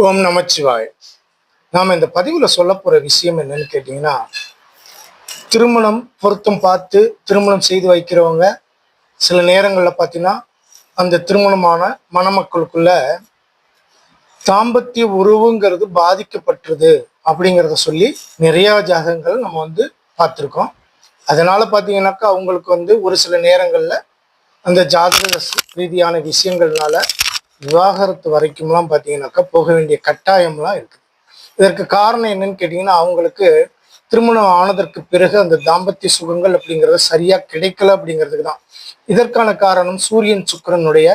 ஓம் நமச்சிவாய். நாம் இந்த பதிவில் சொல்ல போகிற விஷயம் என்னன்னு கேட்டிங்கன்னா திருமணம் பொருத்தம் பார்த்து திருமணம் செய்து வைக்கிறவங்க சில நேரங்களில் பார்த்தீங்கன்னா அந்த திருமணமான மணமக்களுக்குள்ள தாம்பத்திய உறவுங்கிறது பாதிக்கப்பட்டுருது அப்படிங்கிறத சொல்லி நிறையா ஜாதகங்கள் நம்ம வந்து பார்த்துருக்கோம். அதனால் பார்த்தீங்கன்னாக்கா அவங்களுக்கு வந்து ஒரு சில நேரங்களில் அந்த ஜாதக ரீதியான விஷயங்கள்னால விவாகரத்து வரைக்கும்லாம் பார்த்தீங்கன்னாக்கா போக வேண்டிய கட்டாயம்லாம் இருக்குது இதற்கு காரணம் என்னன்னு கேட்டிங்கன்னா அவங்களுக்கு திருமணம் ஆனதற்கு பிறகு அந்த தாம்பத்திய சுகங்கள் அப்படிங்கிறது சரியாக கிடைக்கல அப்படிங்கிறதுக்கு தான். இதற்கான காரணம் சூரியன் சுக்கிரனுடைய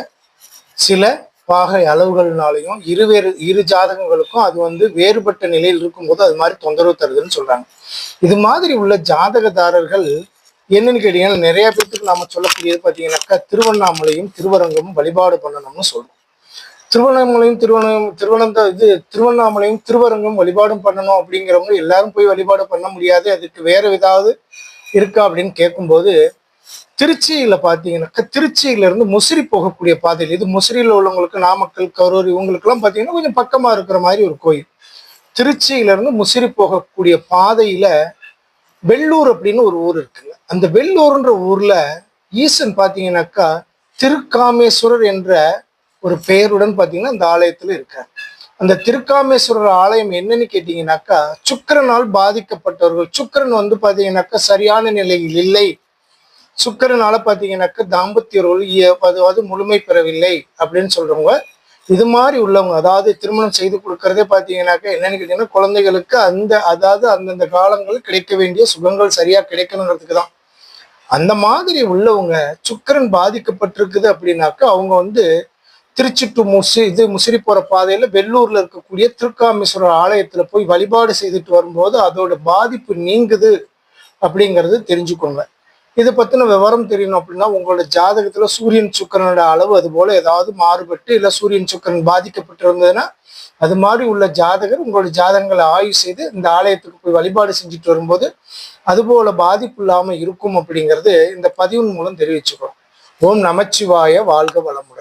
சில பாகை அளவுகள்னாலையும் இருவேறு இரு ஜாதகங்களுக்கும் அது வந்து வேறுபட்ட நிலையில் இருக்கும்போது அது மாதிரி தொந்தரவு தருதுன்னு சொல்றாங்க. இது மாதிரி உள்ள ஜாதகதாரர்கள் என்னன்னு கேட்டீங்கன்னா நிறைய பேர்த்துக்கு நாம சொல்லக்கூடியது பார்த்தீங்கன்னாக்கா திருவண்ணாமலையும் திருவரங்கமும் வழிபாடு பண்ணணும்னு சொல்றோம். திருவண்ணாமலையும் திருவண்ண திருவனந்த இது திருவண்ணாமலையும் திருவரங்கம் வழிபாடும் பண்ணணும் அப்படிங்கிறவங்க எல்லாரும் போய் வழிபாடு பண்ண முடியாது. அதுக்கு வேற ஏதாவது இருக்கா அப்படின்னு கேட்கும்போது திருச்சியில பாத்தீங்கன்னாக்கா திருச்சியில இருந்து முசிறி போகக்கூடிய பாதையில் இது முசிறியில் உள்ளவங்களுக்கு நாமக்கல் கரூர் இவங்களுக்கெல்லாம் பாத்தீங்கன்னா கொஞ்சம் பக்கமா இருக்கிற மாதிரி ஒரு கோயில். திருச்சியில இருந்து முசிறி போகக்கூடிய பாதையில வெள்ளூர் அப்படின்னு ஒரு ஊர் இருக்குங்க. அந்த வெள்ளூர்ன்ற ஊர்ல ஈசன் பாத்தீங்கன்னாக்கா திருக்காமேஸ்வரர் என்ற ஒரு பெயருடன் பார்த்தீங்கன்னா அந்த ஆலயத்தில் இருக்கார். அந்த திருக்காமேஸ்வரர் ஆலயம் என்னன்னு கேட்டீங்கன்னாக்கா சுக்கிரனால் பாதிக்கப்பட்டவர்கள் சுக்கிரன் வந்து பார்த்தீங்கன்னாக்கா சரியான நிலையில் இல்லை. சுக்கரனால பார்த்தீங்கன்னாக்கா தாம்பத்திய இய- அதாவது முழுமை பெறவில்லை அப்படின்னு சொல்றவங்க இது மாதிரி உள்ளவங்க அதாவது திருமணம் செய்து கொடுக்கறதே பார்த்தீங்கன்னாக்கா என்னன்னு கேட்டீங்கன்னா குழந்தைகளுக்கு அந்த அதாவது அந்தந்த காலங்கள் கிடைக்க வேண்டிய சுகங்கள் சரியா கிடைக்கணுங்கிறதுக்கு தான். அந்த மாதிரி உள்ளவங்க சுக்கிரன் பாதிக்கப்பட்டிருக்குது அப்படின்னாக்கா அவங்க வந்து திருச்சி டு முசி இது முசிறி போகிற பாதையில் வெள்ளூரில் இருக்கக்கூடிய திருக்காமேஸ்வரர் ஆலயத்தில் போய் வழிபாடு செய்துட்டு வரும்போது அதோட பாதிப்பு நீங்குது அப்படிங்கிறது தெரிஞ்சுக்கோங்க. இதை பற்றின விவரம் தெரியணும் அப்படின்னா உங்களோட ஜாதகத்தில் சூரியன் சுக்கரனோட அளவு அது போல் ஏதாவது மாறுபட்டு இல்லை சூரியன் சுக்கிரன் பாதிக்கப்பட்டிருந்ததுன்னா அது மாதிரி உள்ள ஜாதகர் உங்களோட ஜாதகங்களை ஆய்வு செய்து இந்த ஆலயத்துக்கு போய் வழிபாடு செஞ்சுட்டு வரும்போது அதுபோல பாதிப்பு இல்லாமல் இருக்கும் அப்படிங்கிறது இந்த பதிவின் மூலம் தெரிவிச்சுக்கிறோம் ஓம் நமச்சிவாய வாழ்க வளமுடன்.